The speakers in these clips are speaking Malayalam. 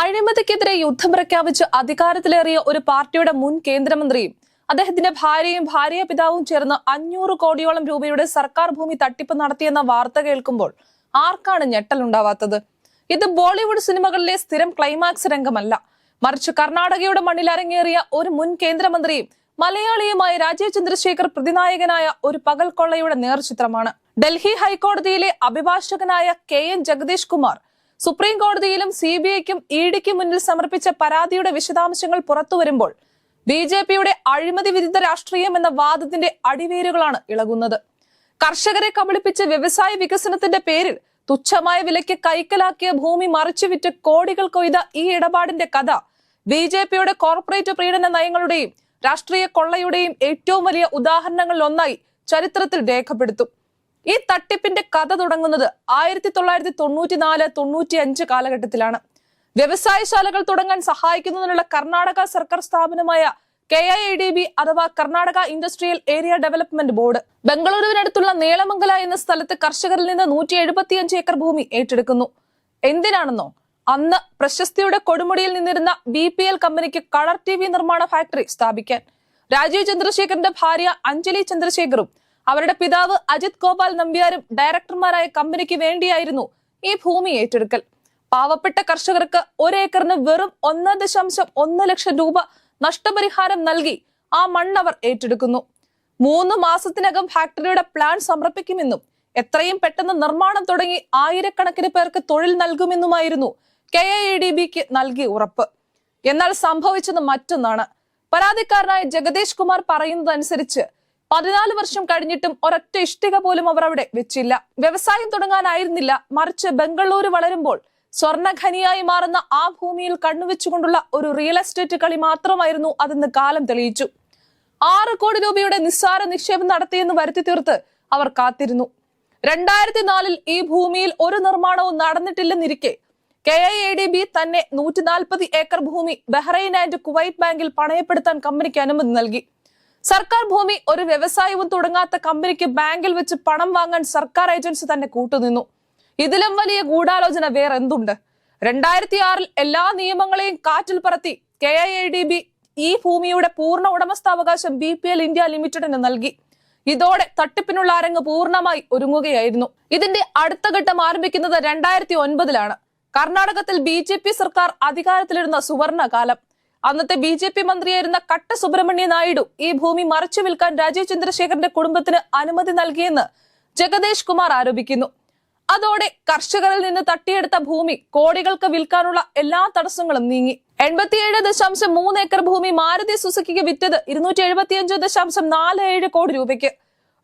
അഴിമതിക്കെതിരെ യുദ്ധം പ്രഖ്യാപിച്ച് അധികാരത്തിലേറിയ ഒരു പാർട്ടിയുടെ മുൻ കേന്ദ്രമന്ത്രിയും അദ്ദേഹത്തിന്റെ ഭാര്യയും ഭാര്യ പിതാവും ചേർന്ന് അഞ്ഞൂറ് കോടിയോളം രൂപയുടെ സർക്കാർ ഭൂമി തട്ടിപ്പ് നടത്തിയെന്ന വാർത്ത കേൾക്കുമ്പോൾ ആർക്കാണ് ഞെട്ടലുണ്ടാവാത്തത്? ഇത് ബോളിവുഡ് സിനിമകളിലെ സ്ഥിരം ക്ലൈമാക്സ് രംഗമല്ല. മറിച്ച് കർണാടകയുടെ മണ്ണിൽ അരങ്ങേറിയ ഒരു മുൻ കേന്ദ്രമന്ത്രിയും മലയാളിയുമായ രാജീവ് ചന്ദ്രശേഖർ പ്രതിനായകനായ ഒരു പകൽ കൊള്ളയുടെ നേർചിത്രമാണ്. ഡൽഹി ഹൈക്കോടതിയിലെ അഭിഭാഷകനായ K N Jagadish Kumar supreme കോടതിയിലും സി ബി ഐക്കും ഇ ഡിക്കും മുന്നിൽ സമർപ്പിച്ച പരാതിയുടെ വിശദാംശങ്ങൾ പുറത്തുവരുമ്പോൾ ബി ജെ പിയുടെ അഴിമതി വിരുദ്ധ രാഷ്ട്രീയം എന്ന വാദത്തിന്റെ അടിവേരുകളാണ് ഇളകുന്നത്. കർഷകരെ കബളിപ്പിച്ച് വ്യവസായ വികസനത്തിന്റെ പേരിൽ തുച്ഛമായ വിലയ്ക്ക് കൈക്കലാക്കിയ ഭൂമി മറിച്ചു വിറ്റ് കോടികൾ കൊയ്ത ഈ ഇടപാടിന്റെ കഥ ബി ജെ പിയുടെ കോർപ്പറേറ്റ് പ്രീണന നയങ്ങളുടെയും രാഷ്ട്രീയ കൊള്ളയുടെയും ഏറ്റവും വലിയ ഉദാഹരണങ്ങളിൽ ഒന്നായി ചരിത്രത്തിൽ രേഖപ്പെടുത്തും. ഈ തട്ടിപ്പിന്റെ കഥ തുടങ്ങുന്നത് ആയിരത്തി തൊള്ളായിരത്തി തൊണ്ണൂറ്റി നാല് തൊണ്ണൂറ്റി അഞ്ച് കാലഘട്ടത്തിലാണ് വ്യവസായശാലകൾ തുടങ്ങാൻ സഹായിക്കുന്നതിനുള്ള കർണാടക സർക്കാർ സ്ഥാപനമായ കെ ഐ ഡി ബി അഥവാ Karnataka industrial area development board ബംഗളൂരുവിനടുത്തുള്ള Nelamangala എന്ന സ്ഥലത്ത് കർഷകരിൽ നിന്ന് നൂറ്റി എഴുപത്തിയഞ്ച് ഏക്കർ ഭൂമി ഏറ്റെടുക്കുന്നു. എന്തിനാണെന്നോ? അന്ന് പ്രശസ്തിയുടെ കൊടുമുടിയിൽ നിന്നിരുന്ന ബി പി എൽ കമ്പനിക്ക് കളർ ടി വി നിർമ്മാണ ഫാക്ടറി സ്ഥാപിക്കാൻ. രാജീവ് ചന്ദ്രശേഖറിന്റെ ഭാര്യ അഞ്ജലി ചന്ദ്രശേഖറും അവരുടെ പിതാവ് അജിത് ഗോപാൽ നമ്പ്യാരും ഡയറക്ടർമാരായ കമ്പനിക്ക് വേണ്ടിയായിരുന്നു ഈ ഭൂമി ഏറ്റെടുക്കൽ. പാവപ്പെട്ട കർഷകർക്ക് ഒരേക്കറിന് വെറും ഒന്ന് ദശാംശം ഒന്ന് ലക്ഷം രൂപ നഷ്ടപരിഹാരം നൽകി ആ മണ്ണ് അവർ ഏറ്റെടുക്കുന്നു. മൂന്ന് മാസത്തിനകം ഫാക്ടറിയുടെ പ്ലാൻ സമർപ്പിക്കുമെന്നും എത്രയും പെട്ടെന്ന് നിർമ്മാണം തുടങ്ങി ആയിരക്കണക്കിന് പേർക്ക് തൊഴിൽ നൽകുമെന്നുമായിരുന്നു കെ ഐ ഡി ബിക്ക് നൽകിയ ഉറപ്പ്. എന്നാൽ സംഭവിച്ചത് മറ്റൊന്നാണ്. പരാതിക്കാരനായ ജഗദീഷ് കുമാർ പറയുന്നതനുസരിച്ച് പതിനാല് വർഷം കഴിഞ്ഞിട്ടും ഒരൊറ്റ ഇഷ്ടിക പോലും അവർ അവിടെ വെച്ചില്ല. വ്യവസായം തുടങ്ങാനായിരുന്നില്ല. മറിച്ച് ബംഗളൂരു വളരുമ്പോൾ സ്വർണഖനിയായി മാറുന്ന ആ ഭൂമിയിൽ കണ്ണുവെച്ചുകൊണ്ടുള്ള ഒരു റിയൽ എസ്റ്റേറ്റ് കളി മാത്രമായിരുന്നു അതെന്ന് കാലം തെളിയിച്ചു. ആറ് കോടി രൂപയുടെ നിസ്സാര നിക്ഷേപം നടത്തിയെന്ന് വരുത്തി തീർത്ത് അവർ കാത്തിരുന്നു. രണ്ടായിരത്തി നാലിൽ ഈ ഭൂമിയിൽ ഒരു നിർമ്മാണവും നടന്നിട്ടില്ലെന്നിരിക്കെ K I A D B തന്നെ നൂറ്റി നാൽപ്പത് ഏക്കർ ഭൂമി ബഹ്റൈൻ ആൻഡ് കുവൈറ്റ് ബാങ്കിൽ പണയപ്പെടുത്താൻ കമ്പനിക്ക് അനുമതി നൽകി. സർക്കാർ ഭൂമി ഒരു വ്യവസായവും തുടങ്ങാത്ത കമ്പനിക്ക് ബാങ്കിൽ വെച്ച് പണം വാങ്ങാൻ സർക്കാർ ഏജൻസി തന്നെ കൂട്ടുനിന്നു. ഇതിലും വലിയ ഗൂഢാലോചന വേറെ എന്തുണ്ട് രണ്ടായിരത്തി ആറിൽ എല്ലാ നിയമങ്ങളെയും കാറ്റിൽ പറത്തി K I A D B ഈ ഭൂമിയുടെ പൂർണ ഉടമസ്ഥാവകാശം ബി പി എൽ ഇന്ത്യ ലിമിറ്റഡിന് നൽകി. ഇതോടെ തട്ടിപ്പിനുള്ള അരങ്ങ് പൂർണമായി ഒരുങ്ങുകയായിരുന്നു. ഇതിന്റെ അടുത്ത ഘട്ടം ആരംഭിക്കുന്നത് രണ്ടായിരത്തി ഒൻപതിലാണ്. കർണാടകത്തിൽ ബി ജെ പി സർക്കാർ അധികാരത്തിലിരുന്ന സുവർണ കാലം അന്നത്തെ ബി ജെ പി മന്ത്രിയായിരുന്ന കട്ട സുബ്രഹ്മണ്യ നായിഡു ഈ ഭൂമി മറച്ചു വിൽക്കാൻ രാജീവ് ചന്ദ്രശേഖരന്റെ കുടുംബത്തിന് അനുമതി നൽകിയെന്ന് ജഗദേഷ് കുമാർ ആരോപിക്കുന്നു. അതോടെ കർഷകരിൽ നിന്ന് തട്ടിയെടുത്ത ഭൂമി കോടികൾക്ക് വിൽക്കാനുള്ള എല്ലാ തടസ്സങ്ങളും നീങ്ങി. എൺപത്തിയേഴ് ദശാംശം മൂന്ന് ഏക്കർ ഭൂമി മാരുതി സുസുക്കിക്ക് വിറ്റത് ഇരുന്നൂറ്റി എഴുപത്തിയഞ്ച് ദശാംശം നാല് ഏഴ് കോടി രൂപയ്ക്ക്.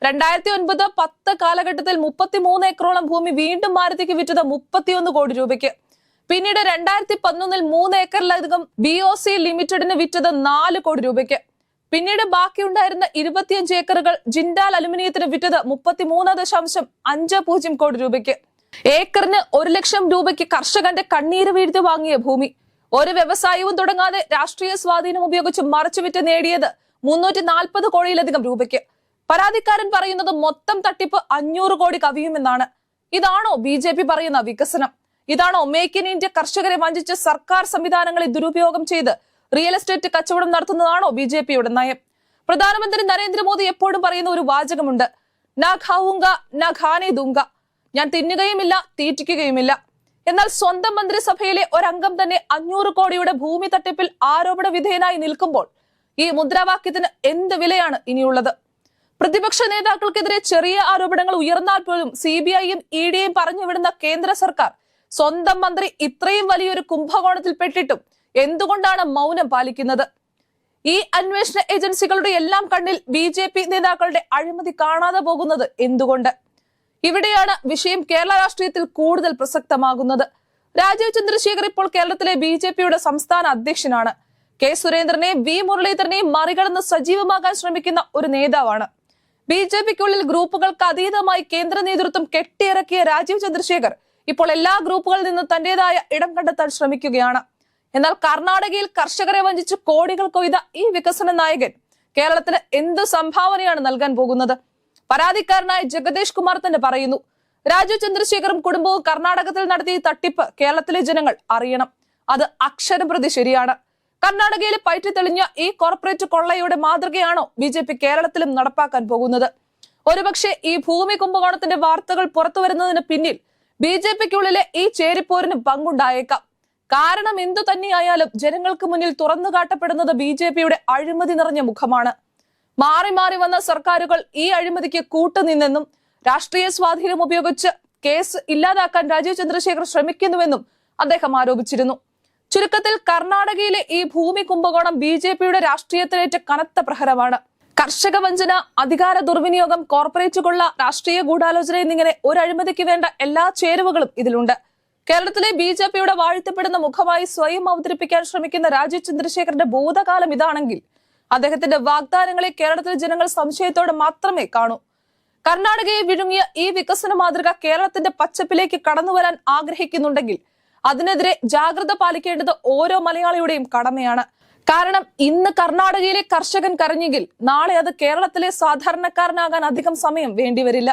രണ്ടായിരത്തി ഒൻപത് പത്ത് കാലഘട്ടത്തിൽ മുപ്പത്തി മൂന്ന് ഏക്കറോളം ഭൂമി വീണ്ടും മാരുതിക്ക് വിറ്റത് മുപ്പത്തിയൊന്ന് കോടി രൂപയ്ക്ക്. പിന്നീട് രണ്ടായിരത്തി പതിനൊന്നിൽ മൂന്ന് ഏക്കറിലധികം ബി ഒ സി ലിമിറ്റഡിന് വിറ്റത് നാല് കോടി രൂപയ്ക്ക്. പിന്നീട് ബാക്കിയുണ്ടായിരുന്ന ഇരുപത്തിയഞ്ച് ഏക്കറുകൾ ജിൻഡാൽ അലുമിനിയത്തിന് വിറ്റത് മുപ്പത്തിമൂന്ന് ദശാംശം അഞ്ച് പൂജ്യം കോടി രൂപയ്ക്ക്. ഏക്കറിന് ഒരു ലക്ഷം രൂപയ്ക്ക് കർഷകന്റെ കണ്ണീര് വീഴ്ത്തി വാങ്ങിയ ഭൂമി. ഒരു വ്യവസായവും തുടങ്ങാതെ രാഷ്ട്രീയ സ്വാധീനം ഉപയോഗിച്ച് മറച്ചുവിറ്റ് നേടിയത് മുന്നൂറ്റി നാൽപ്പത് കോടിയിലധികം രൂപയ്ക്ക്. പരാതിക്കാരൻ പറയുന്നത് മൊത്തം തട്ടിപ്പ് അഞ്ഞൂറ് കോടി കവിയുമെന്നാണ്. ഇതാണോ ബി പറയുന്ന വികസനം? ഇതാണോ മേക്ക് ഇൻ ഇന്ത്യ കർഷകരെ വഞ്ചിച്ച് സർക്കാർ സംവിധാനങ്ങളെ ദുരുപയോഗം ചെയ്ത് റിയൽ എസ്റ്റേറ്റ് കച്ചവടം നടത്തുന്നതാണോ ബി നയം? പ്രധാനമന്ത്രി നരേന്ദ്രമോദി എപ്പോഴും പറയുന്ന ഒരു വാചകമുണ്ട്. ഞാൻ തിന്നുകയുമില്ല തീറ്റിക്കുകയുമില്ല. എന്നാൽ സ്വന്തം മന്ത്രിസഭയിലെ ഒരംഗം തന്നെ അഞ്ഞൂറ് കോടിയുടെ ഭൂമി തട്ടിപ്പിൽ ആരോപണ വിധേയനായി നിൽക്കുമ്പോൾ ഈ മുദ്രാവാക്യത്തിന് എന്ത് വിലയാണ് ഇനിയുള്ളത്? പ്രതിപക്ഷ നേതാക്കൾക്കെതിരെ ചെറിയ ആരോപണങ്ങൾ ഉയർന്നാൽ പോലും സി ബി ഐയും ഇ ഡിയും പറഞ്ഞുവിടുന്ന കേന്ദ്ര സർക്കാർ സ്വന്തം മന്ത്രി ഇത്രയും വലിയൊരു കുംഭകോണത്തിൽ പെട്ടിട്ടും എന്തുകൊണ്ടാണ് മൗനം പാലിക്കുന്നത്? ഈ അന്വേഷണ ഏജൻസികളുടെ എല്ലാം കണ്ണിൽ ബി ജെ പി നേതാക്കളുടെ അഴിമതി കാണാതെ പോകുന്നത് എന്തുകൊണ്ട്? ഇവിടെയാണ് വിഷയം കേരള രാഷ്ട്രീയത്തിൽ കൂടുതൽ പ്രസക്തമാകുന്നത്. രാജീവ് ചന്ദ്രശേഖർ ഇപ്പോൾ കേരളത്തിലെ ബി ജെ പിയുടെ സംസ്ഥാന അധ്യക്ഷനാണ്. കെ സുരേന്ദ്രനെ വി മുരളീധരനെയും മറികടന്ന് സജീവമാകാൻ ശ്രമിക്കുന്ന ഒരു നേതാവാണ്. ബി ജെ പിക്കുള്ളിൽ ഗ്രൂപ്പുകൾക്ക് അതീതമായി കേന്ദ്ര നേതൃത്വം കെട്ടിയിറക്കിയ രാജീവ് ചന്ദ്രശേഖർ ഇപ്പോൾ എല്ലാ ഗ്രൂപ്പുകളിൽ നിന്നും തന്റേതായ ഇടം കണ്ടെത്താൻ ശ്രമിക്കുകയാണ്. എന്നാൽ കർണാടകയിൽ കർഷകരെ വഞ്ചിച്ച് കോടികൾ കൊയ്ത ഈ വികസന നായകൻ കേരളത്തിന് എന്ത് സംഭാവനയാണ് നൽകാൻ പോകുന്നത്? പരാതിക്കാരനായ ജഗദീഷ് കുമാർ തന്നെ പറയുന്നു രാജു ചന്ദ്രശേഖറും കുടുംബവും കർണാടകത്തിൽ നടത്തിയ തട്ടിപ്പ് കേരളത്തിലെ ജനങ്ങൾ അറിയണം. അത് അക്ഷരം പ്രതി ശരിയാണ്. കർണാടകയിൽ പയറ്റി തെളിഞ്ഞ ഈ കോർപ്പറേറ്റ് കൊള്ളയുടെ മാതൃകയാണോ ബി ജെ പി കേരളത്തിലും നടപ്പാക്കാൻ പോകുന്നത്? ഒരുപക്ഷെ ഈ ഭൂമി കുംഭകോണത്തിന്റെ വാർത്തകൾ പുറത്തു വരുന്നതിന് പിന്നിൽ ബി ജെ പിക്കുള്ളിലെ ഈ ചേരിപ്പോരിന് പങ്കുണ്ടായേക്കാം. കാരണം എന്തു തന്നെയായാലും ജനങ്ങൾക്ക് മുന്നിൽ തുറന്നു കാട്ടപ്പെടുന്നത് ബി ജെ പിയുടെ അഴിമതി നിറഞ്ഞ മുഖമാണ്. മാറി മാറി വന്ന സർക്കാരുകൾ ഈ അഴിമതിക്ക് കൂട്ടുനിന്നെന്നും രാഷ്ട്രീയ സ്വാധീനം ഉപയോഗിച്ച് കേസ് ഇല്ലാതാക്കാൻ രാജീവ് ചന്ദ്രശേഖർ ശ്രമിക്കുന്നുവെന്നും അദ്ദേഹം ആരോപിച്ചിരുന്നു. ചുരുക്കത്തിൽ കർണാടകയിലെ ഈ ഭൂമി കുംഭകോണം ബി ജെ പിയുടെ രാഷ്ട്രീയത്തിലേറ്റ കനത്ത പ്രഹരമാണ്. കർഷക വഞ്ചന അധികാര ദുർവിനിയോഗം കോർപ്പറേറ്റ് കൊള്ള രാഷ്ട്രീയ ഗൂഢാലോചന എന്നിങ്ങനെ ഒരു അഴിമതിക്ക് വേണ്ട എല്ലാ ചേരുവകളും ഇതിലുണ്ട്. കേരളത്തിലെ ബി ജെ പിയുടെ വാഴ്ത്തപ്പെടുന്ന മുഖമായി സ്വയം അവതരിപ്പിക്കാൻ ശ്രമിക്കുന്ന രാജീവ് ചന്ദ്രശേഖരന്റെ ഭൂതകാലം ഇതാണെങ്കിൽ അദ്ദേഹത്തിന്റെ വാഗ്ദാനങ്ങളെ കേരളത്തിലെ ജനങ്ങൾ സംശയത്തോടെ മാത്രമേ കാണൂ. കർണാടകയെ വിഴുങ്ങിയ ഈ വികസന മാതൃക കേരളത്തിന്റെ പച്ചപ്പിലേക്ക് കടന്നു വരാൻ ആഗ്രഹിക്കുന്നുണ്ടെങ്കിൽ അതിനെതിരെ ജാഗ്രത പാലിക്കേണ്ടത് ഓരോ മലയാളിയുടെയും കടമയാണ്. കാരണം ഇന്ന് കർണാടകയിലെ കർഷകൻ കരഞ്ഞെങ്കിൽ നാളെ അത് കേരളത്തിലെ സാധാരണക്കാരനാകാൻ അധികം സമയം വേണ്ടിവരില്ല